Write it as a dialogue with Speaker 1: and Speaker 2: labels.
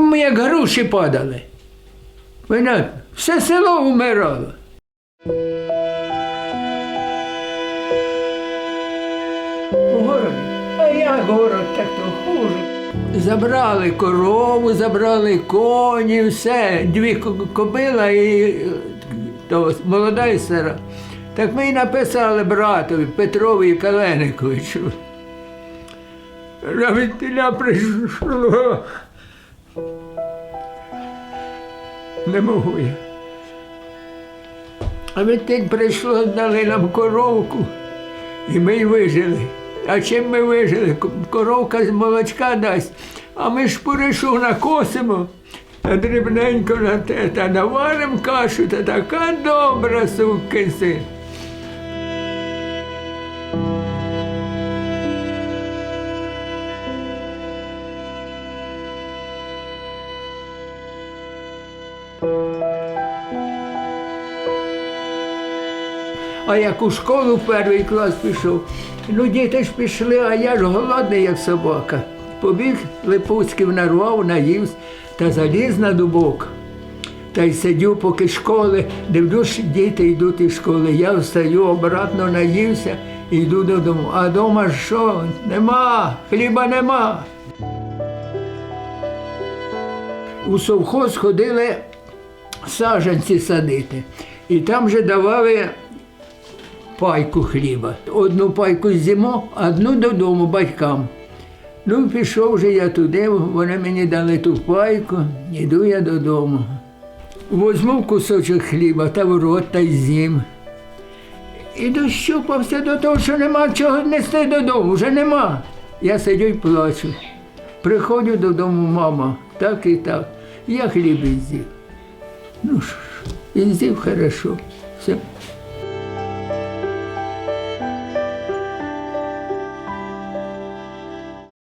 Speaker 1: Ми як груші падали. Понятно? Все село вмирало. У городі. А як город, так то хуже. Забрали корову, забрали коні, все, дві кобила і е, то, молода і стара. Так ми й написали братові Петрові Калениковичу. Навіть прийшло. Не можу я. А відтіль прийшло, дали нам коровку, і ми й вижили. А чим ми вижили? Коровка з молочка дасть, а ми ж поришу накосимо, та дрібненько на те, та наваримо кашу, та така добра, сукин син. А як у школу в перший клас пішов, ну діти ж пішли, а я ж голодний, як собака. Побіг Липуцький нарвав, наївся та заліз на дубок. Та й сидю, поки школи, дивлюсь, діти йдуть із школи. Я встаю, обратно наївся і йду додому. А вдома що? Нема, хліба нема. У совхоз ходили саджанці садити. І там же давали пайку хліба. Одну пайку з'їмо, одну додому батькам. Ну, пішов вже я туди, вони мені дали ту пайку, іду я додому. Возьму кусочок хліба та в рот та й з'їм. І дощупався до того, що нема чого нести додому, вже нема. Я сидю і плачу. Приходжу додому, мама, так і так. Я хліб з'їв. Ну і хорошо. Все.